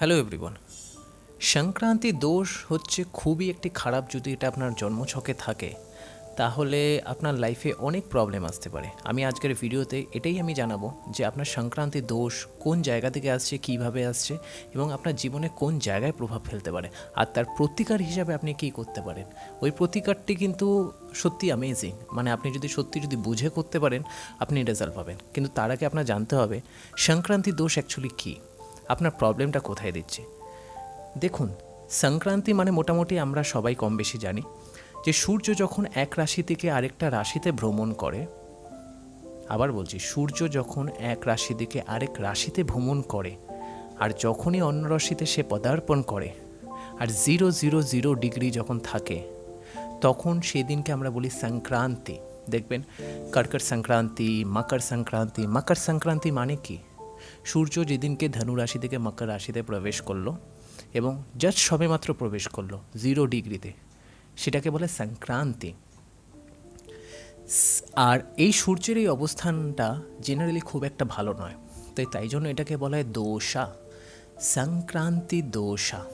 Hello everyone Sankranti দোষ হচ্ছে খুবই একটি খারাপ যদি এটা আপনার জন্মছকে থাকে, তাহলে আপনার লাইফে অনেক প্রবলেম আসতে পারে। আমি আজকের ভিডিওতে এটাই আমি জানাব যে আপনার সংক্রান্তি দোষ কোন জায়গা থেকে আসছে, কীভাবে আসছে এবং আপনার জীবনে কোন জায়গায় প্রভাব ফেলতে পারে। আর তার প্রতিকার হিসাবে আপনি কী করতে পারেন? ওই প্রতিকারটি কিন্তু সত্যি অ্যামেজিং মানে আপনি যদি সত্যি যদি বুঝে করতে পারেন, আপনি রেজাল্ট পাবেন। কিন্তু তার আগে আপনার জানতে হবে, সংক্রান্তি দোষ অ্যাকচুয়ালি কী? আপনার প্রবলেমটা কোথায় দিচ্ছে? দেখুন, সংক্রান্তি মানে মোটামুটি আমরা সবাই কম বেশি জানি যে সূর্য যখন এক রাশি থেকে আরেকটা রাশিতে ভ্রমণ করে, আবার বলছি সূর্য যখন এক রাশি থেকে আরেক রাশিতে ভ্রমণ করে, আর যখনই অন্য রাশিতে সে পদার্পণ করে, আর জিরো জিরো জিরো ডিগ্রি যখন থাকে, তখন সেদিনকে আমরা বলি সংক্রান্তি। দেখবেন, কর্কট সংক্রান্তি, মকর সংক্রান্তি। মকর সংক্রান্তি মানে কি? সূর্য যেদিনকে ধনু রাশি থেকে মকর রাশিতে প্রবেশ করল এবং জাস্ট সবেমাত্র প্রবেশ করল জিরো ডিগ্রিতে, সেটাকে বলে সংক্রান্তি। আর এই সূর্যের এই অবস্থানটা জেনারেলি খুব একটা ভালো নয়। তাই তাই জন্য এটাকে বলা হয় দোষা, সংক্রান্তি দোষা।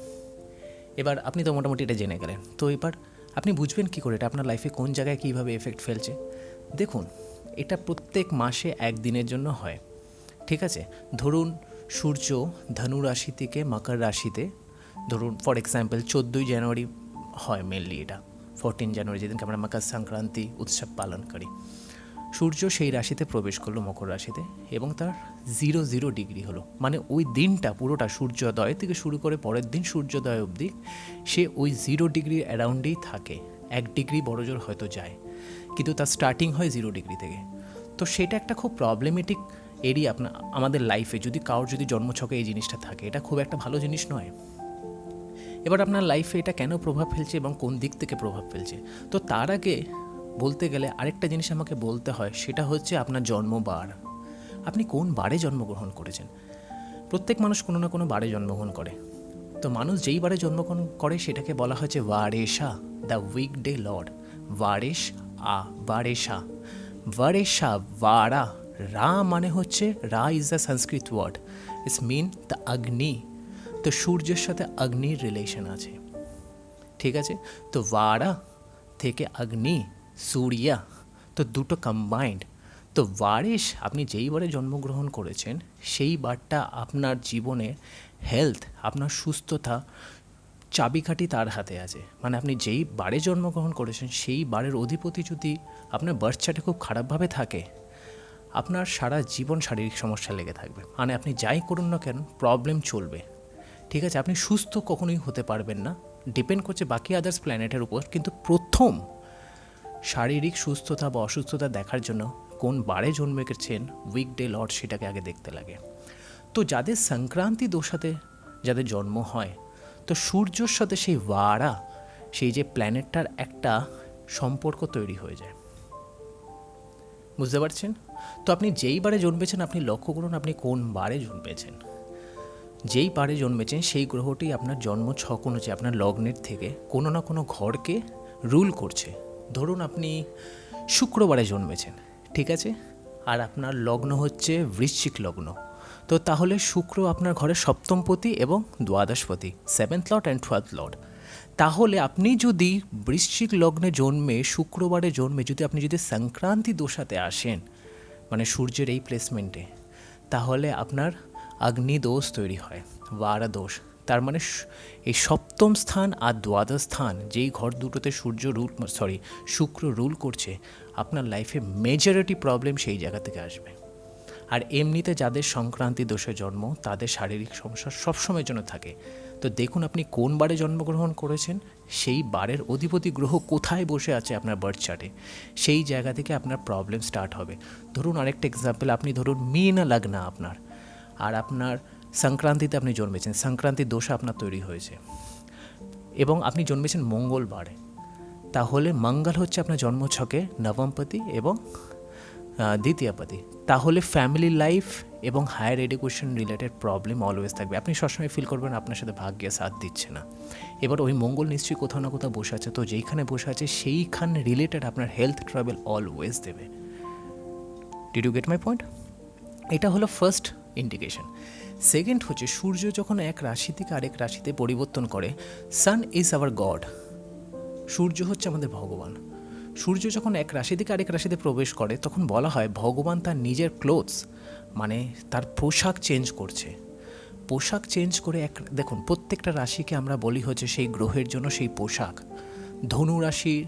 এবার আপনি তো মোটামুটি এটা জেনে গেলেন। তো এবার আপনি বুঝবেন কী করে এটা, আপনার লাইফে কোন জায়গায় কীভাবে এফেক্ট ফেলছে? দেখুন, এটা প্রত্যেক মাসে একদিনের জন্য হয়। ঠিক আছে? ধরুন সূর্য ধনু রাশি থেকে মকর রাশিতে, ধরুন ফর এক্সাম্পল চোদ্দোই জানুয়ারি হয় মেনলি এটা ফোরটিন জানুয়ারি যেদিনকে আমরা মকর সংক্রান্তি উৎসব পালন করি। সূর্য সেই রাশিতে প্রবেশ করল মকর রাশিতে এবং তার জিরো জিরো ডিগ্রি হলো। মানে ওই দিনটা পুরোটা সূর্যোদয় থেকে শুরু করে পরের দিন সূর্যোদয় অবধি সে ওই জিরো ডিগ্রি অ্যারাউন্ডেই থাকে। এক ডিগ্রি বড়জোর হয়তো যায়, কিন্তু তার স্টার্টিং হয় জিরো ডিগ্রি থেকে। তো সেটা একটা খুব প্রবলেমেটিক এরিয়া আপনার আমাদের লাইফে যদি কারোর যদি জন্মছকে এই জিনিসটা থাকে, এটা খুব একটা ভালো জিনিস নয়। এবার আপনার লাইফে এটা কেন প্রভাব ফেলছে এবং কোন দিক থেকে প্রভাব ফেলছে? তো তার আগে বলতে গেলে আরেকটা জিনিস আমাকে বলতে হয়, সেটা হচ্ছে আপনার জন্মবার। আপনি কোন বারে জন্মগ্রহণ করেছেন? প্রত্যেক মানুষ কোনো না কোনো বারে জন্মগ্রহণ করে। তো মানুষ যেই বারে জন্মগ্রহণ করে সেটাকে বলা হচ্ছে ওয়ারেশা দ্য উইক ডে লর্ড ওয়ারেশ আ ওয়ারেশা ওয়ারেশা ওয়ারা রা মানে হচ্ছে রা is the Sanskrit word it's mean the Agni তো সূর্যের সাথে অগ্নির রিলেশন আছে। ঠিক আছে? তো ভাড়া থেকে অগ্নি সূর্যা তো দুটো কম্বাইন্ড তো বারিশ আপনি যেই বারে জন্মগ্রহণ করেছেন, সেই বারটা আপনার জীবনে হেলথ আপনার সুস্থতা চাবিকাঠি তার হাতে আছে। মানে আপনি যেই বারে জন্মগ্রহণ করেছেন, সেই বারের অধিপতি যদি আপনার বার্থ চার্টে খুব খারাপভাবে থাকে আপনার সারা জীবন শারীরিক সমস্যা লেগে থাকবে। মানে আপনি যাই করুন না কেন প্রবলেম চলবে। ঠিক আছে, আপনি সুস্থ কখনোই হতে পারবেন না। ডিপেন্ড করছে বাকি আদার্স প্ল্যানেটের উপর। কিন্তু প্রথম শারীরিক সুস্থতা বা অসুস্থতা দেখার জন্য কোন বারে জন্মে গেছেন উইকডে লর্ড সেটাকে আগে দেখতে লাগে। তো যাদের সংক্রান্তি দোষাতে যাদের জন্ম হয়, তো সূর্যর সাথে সেই ওয়ারা সেই যে প্ল্যানেটটার একটা সম্পর্ক তৈরি হয়ে যায়। বুঝতে পারছেন? তো আপনি যেই বারে জন্মেছেন আপনি লক্ষ্য করুন আপনি কোন বারে জন্মেছেন। যেই বারে জন্মেছেন সেই গ্রহটি আপনার জন্ম ছক অনুযায়ী আপনার লগ্নের থেকে কোনো না কোনো ঘরকে রুল করছে। ধরুন আপনি শুক্রবারে জন্মেছেন, ঠিক আছে? আর আপনার লগ্ন হচ্ছে বৃশ্চিক লগ্ন। তো তাহলে শুক্র আপনার ঘরের সপ্তমপতি এবং দ্বাদশপতি seventh lord and twelfth lord তাহলে আপনি যদি বৃশ্চিক লগ্নে জন্মে, শুক্রবারে জন্মে যদি আপনি যদি সংক্রান্তি দোষাতে আসেন মানে সূর্যের এই প্লেসমেন্টে তাহলে আপনার আগ্নি দোষ তৈরি হয় বারা দোষ তার মানে এই সপ্তম স্থান আর দ্বাদশ স্থান যেই ঘর দুটোতে সূর্য রুল সরি শুক্র রুল করছে, আপনার লাইফে মেজরিটি প্রবলেম সেই জায়গা থেকে আসবে। আর এমনিতে যাদের সংক্রান্তি দোষে জন্ম, তাদের শারীরিক সমস্যা সবসময়ের জন্য থাকে। তো দেখুন আপনি কোন বারে জন্মগ্রহণ করেছেন, সেই বারের অধিপতি গ্রহ কোথায় বসে আছে আপনার বার্থ চার্টে সেই জায়গা থেকে আপনার প্রবলেম স্টার্ট হবে। ধরুন আরেকটা এক্সাম্পল আপনি ধরুন মিন লাগনা আপনার। আর আপনার সংক্রান্তিতে আপনি জন্মেছেন সংক্রান্তির দোষ আপনার তৈরি হয়েছে। এবং আপনি জন্মেছেন মঙ্গলবারে। তাহলে মঙ্গল হচ্ছে আপনার জন্মছকে নবমপতি এবং দ্বিতীয়পতি তাহলে ফ্যামিলি লাইফ এবং higher education related problem always থাকবে। আপনি সবসময় ফিল করবেন আপনার সাথে ভাগ্যে সাথ দিচ্ছে না। এবার ওই মঙ্গল নিশ্চয়ই কোথাও না কোথাও বসে আছে। তো যেইখানে বসে আছে, সেইখান রিলেটেড আপনার হেলথ ট্রাভেল অলওয়েজ দেবে। Did you get my point এটা হলো ফার্স্ট ইন্ডিকেশন সেকেন্ড হচ্ছে, সূর্য যখন এক রাশি থেকে আরেক রাশিতে পরিবর্তন করে সান ইজ আওয়ার গড সূর্য হচ্ছে আমাদের ভগবান। সূর্য যখন এক রাশি থেকে আরেক রাশিতে প্রবেশ করে, তখন বলা হয় ভগবান তার নিজের ক্লোথস মানে তার পোশাক চেঞ্জ করছে। পোশাক চেঞ্জ করে এক, দেখুন, প্রত্যেকটা রাশিকে আমরা বলি হচ্ছে সেই গ্রহের জন্য সেই পোশাক। ধনু রাশি,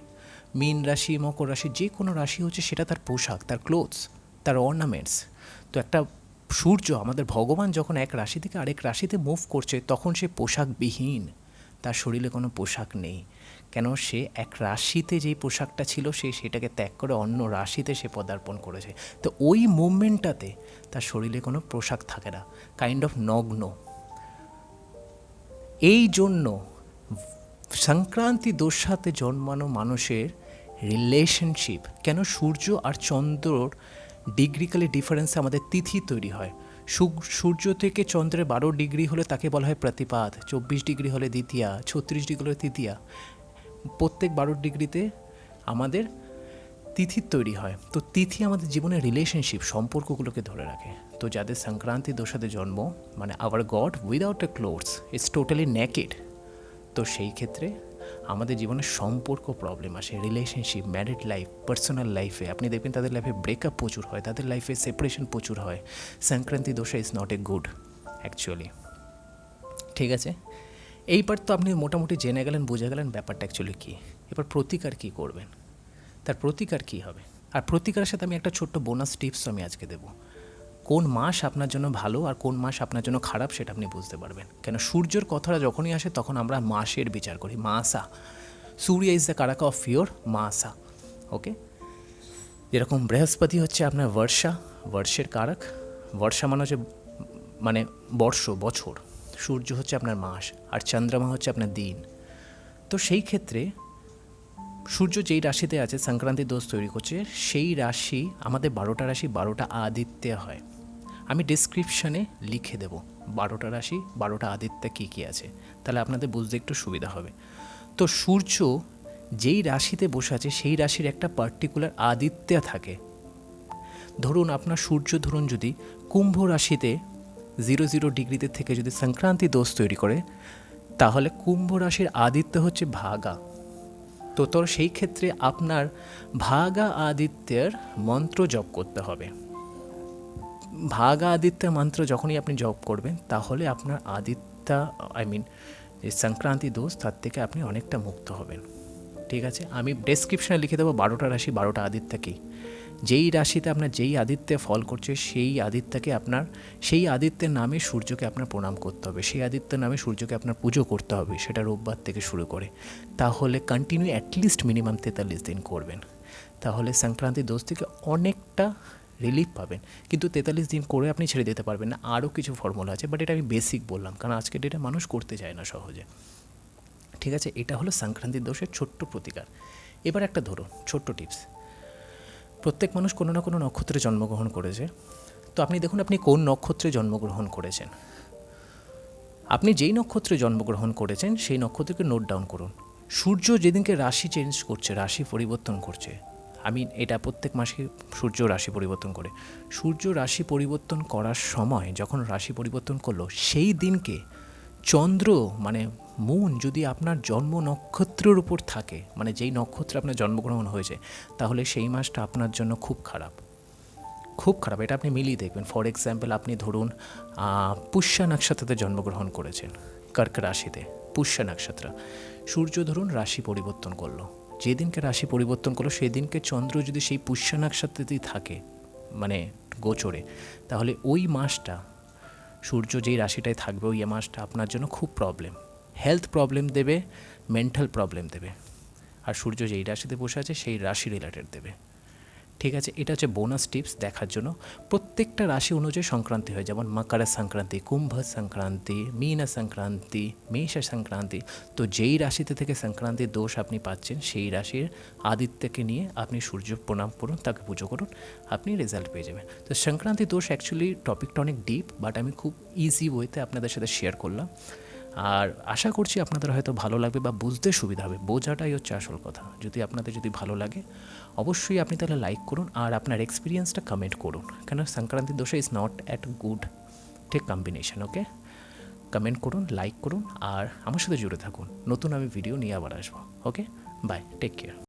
মীন রাশি, মকর রাশি, যে কোনো রাশি হচ্ছে সেটা তার পোশাক, তার ক্লোথস তার অর্নামেন্টস তো একটা সূর্য, আমাদের ভগবান যখন এক রাশি থেকে আরেক রাশিতে মুভ করছে, তখন সে পোশাকবিহীন, তার শরীরে কোনো পোশাক নেই। কেন সে এক রাশিতে যেই পোশাকটা ছিল, সে সেটাকে ত্যাগ করে অন্য রাশিতে সে পদার্পণ করেছে। তো ওই মুভমেন্টটাতে তার শরীরে কোনো পোশাক থাকে না। কাইন্ড অফ নগ্ন। এই জন্য সংক্রান্তি দোষাতে জন্মানো মানুষের রিলেশনশিপ কেন সূর্য আর চন্দ্রর ডিগ্রিক্যালি ডিফারেন্সে আমাদের তিথি তৈরি হয়। সূর্য থেকে চন্দ্রের বারো ডিগ্রি হলে তাকে বলা হয় প্রতিপাদ চব্বিশ ডিগ্রি হলে দ্বিতীয়া, ছত্রিশ ডিগ্রি হলে তৃতীয়া। প্রত্যেক বারো ডিগ্রিতে আমাদের তিথির তৈরি হয়। তো তিথি আমাদের জীবনের রিলেশনশিপ সম্পর্কগুলোকে ধরে রাখে। তো যাদের সংক্রান্তি দোষাতে জন্ম মানে our god without a clothes it's totally naked তো সেই ক্ষেত্রে আমাদের জীবনে সম্পর্ক প্রবলেম আসে রিলেশনশিপ ম্যারিড লাইফ পার্সোনাল লাইফে আপনি দেখবেন তাদের লাইফে ব্রেকআপ প্রচুর হয়, তাদের লাইফে সেপারেশন প্রচুর হয়। সংক্রান্তি দোষা is not a good actually ঠিক আছে? এইবার তো আপনি মোটামুটি জেনে গেলেন, বুঝে গেলেন ব্যাপারটা অ্যাকচুয়ালি কী। এবার প্রতিকার কী করবেন? তার প্রতিকার কী হবে? আর প্রতিকারের সাথে আমি একটা ছোট্ট বোনাস টিপস আমি আজকে দেবো। কোন মাস আপনার জন্য ভালো আর কোন মাস আপনার জন্য খারাপ সেটা আপনি বুঝতে পারবেন। কেন সূর্যের কথাটা যখনই আসে তখন আমরা মাসের বিচার করি, মাসা। সূর্য is the karaka of your মাসা। ওকে যেরকম বৃহস্পতি হচ্ছে আপনার বর্ষা, বর্ষের কারক। বর্ষা মানে হচ্ছে মানে বর্ষ, বছর। সূর্য হচ্ছে আপনার মাস আর চন্দ্রমা হচ্ছে আপনার দিন। তো সেই ক্ষেত্রে সূর্য যেই রাশিতে আছে, সংক্রান্তি দোষ তৈরি করছে, সেই রাশি, আমাদের বারোটা রাশি বারোটা আদিত্য হয়। আমি ডিসক্রিপশানে লিখে দেব বারোটা রাশি, বারোটা আদিত্য কী কী আছে। তাহলে আপনাদের বুঝতে একটু সুবিধা হবে। তো সূর্য যেই রাশিতে বসে আছে, সেই রাশির একটা পার্টিকুলার আদিত্য থাকে। ধরুন আপনার সূর্য, ধরুন যদি কুম্ভ রাশিতে জিরো জিরো ডিগ্রিতে থেকে যদি সংক্রান্তি দোষ তৈরি করে, তাহলে কুম্ভ রাশির আদিত্য হচ্ছে ভাগা। তো তোর সেই ক্ষেত্রে আপনার ভাগা আদিত্যের মন্ত্র জপ করতে হবে। ভাগা আদিত্যের মন্ত্র যখনই আপনি জপ করবেন, তাহলে আপনার আদিত্য, আই মিন সংক্রান্তি দোষ তার থেকে আপনি অনেকটা মুক্ত হবেন। ঠিক আছে? আমি ডেসক্রিপশনে লিখে দেবো বারোটা রাশি, বারোটা আদিত্য কি। যেই রাশিতে আপনার যেই আদিত্যে ফল করছে, সেই আদিত্যকে আপনার, সেই আদিত্যের নামে সূর্যকে আপনার প্রণাম করতে হবে। সেই আদিত্যের নামে সূর্যকে আপনার পুজো করতে হবে, সেটা রোববার থেকে শুরু করে। তাহলে কন্টিনিউ অ্যাটলিস্ট মিনিমাম তেতাল্লিশ দিন করবেন। তাহলে সংক্রান্তি দোষ থেকে অনেকটা রিলিফ পাবেন। কিন্তু তেতাল্লিশ দিন করে আপনি ছেড়ে দিতে পারবেন না। আরও কিছু ফর্মুলা আছে বাট এটা আমি বেসিক বললাম, কারণ আজকে ডেটে মানুষ করতে চায় না সহজে। ঠিক আছে? এটা হলো সংক্রান্তির দোষের ছোট্ট প্রতিকার। এবার একটা ধরুন, ছোট্ট টিপস প্রত্যেক মানুষ কোনো না কোনো নক্ষত্রে জন্মগ্রহণ করেছে। তো আপনি দেখুন, আপনি কোন নক্ষত্রে জন্মগ্রহণ করেছেন। আপনি যেই নক্ষত্রে জন্মগ্রহণ করেছেন, সেই নক্ষত্রকে নোট ডাউন করুন। সূর্য যেদিনকে রাশি চেঞ্জ করছে, রাশি পরিবর্তন করছে আমি এটা প্রত্যেক মাসে সূর্য রাশি পরিবর্তন করে। সূর্য রাশি পরিবর্তন করার সময় যখন রাশি পরিবর্তন করল, সেই দিনকে চন্দ্র মানে মুন যদি আপনার জন্ম নক্ষত্রের উপর থাকে মানে যেই নক্ষত্রে আপনার জন্মগ্রহণ হয়েছে, তাহলে সেই মাসটা আপনার জন্য খুব খারাপ। খুব খারাপ, এটা আপনি মিলিয়ে দেখবেন। ফর এক্সাম্পল আপনি ধরুন পুষ্যা নক্ষত্রতে জন্মগ্রহণ করেছেন, কর্ক রাশিতে, পুষ্যা নক্ষত্র। সূর্য ধরুন রাশি পরিবর্তন করল। যেদিনকে রাশি পরিবর্তন করল, সেদিনকে চন্দ্র যদি সেই পুষ্যা নক্ষত্রতেই থাকে মানে গোচরে, তাহলে ওই মাসটা, সূর্য যেই রাশিটায় থাকবে, ওই মাসটা আপনার জন্য খুব প্রবলেম হেলথ প্রবলেম দেবে মেন্টাল প্রবলেম দেবে। আর সূর্য যেই রাশিতে বসে আছে, সেই রাশি রিলেটেড দেবে। ঠিক আছে? এটা হচ্ছে বোনাস টিপস দেখার জন্য। প্রত্যেকটা রাশি অনুযায়ী সংক্রান্তি হয়। যেমন মকর সংক্রান্তি, কুম্ভ সংক্রান্তি, মীন সংক্রান্তি, মেষ সংক্রান্তি। তো যেই রাশিতে থেকে সংক্রান্তির দোষ আপনি পাচ্ছেন, সেই রাশির আদিত্যকে নিয়ে আপনি সূর্য প্রণাম করুন, তাকে পুজো করুন, আপনি রেজাল্ট পেয়ে যাবেন। তো সংক্রান্তি দোষ অ্যাকচুয়ালি টপিকটা অনেক ডিপ বাট আমি খুব ইজি ওয়েতে আপনাদের সাথে শেয়ার করলাম। আর আশা করছি আপনাদের হয়তো ভালো লাগবে বা বুঝতে সুবিধা হবে। বোঝাটাই হচ্ছে আসল কথা। যদি আপনাদের যদি ভালো লাগে, অবশ্যই আপনি তাহলে লাইক করুন আর আপনার এক্সপিরিয়েন্সটা কমেন্ট করুন। কেন সংক্রান্তি দোষে ইজ নট অ্যাট গুড ঠিক কম্বিনেশন ওকে কমেন্ট করুন লাইক করুন আর আমার সাথে জুড়ে থাকুন। নতুন আমি ভিডিও নিয়ে আবার আসব ওকে বাই টেক কেয়ার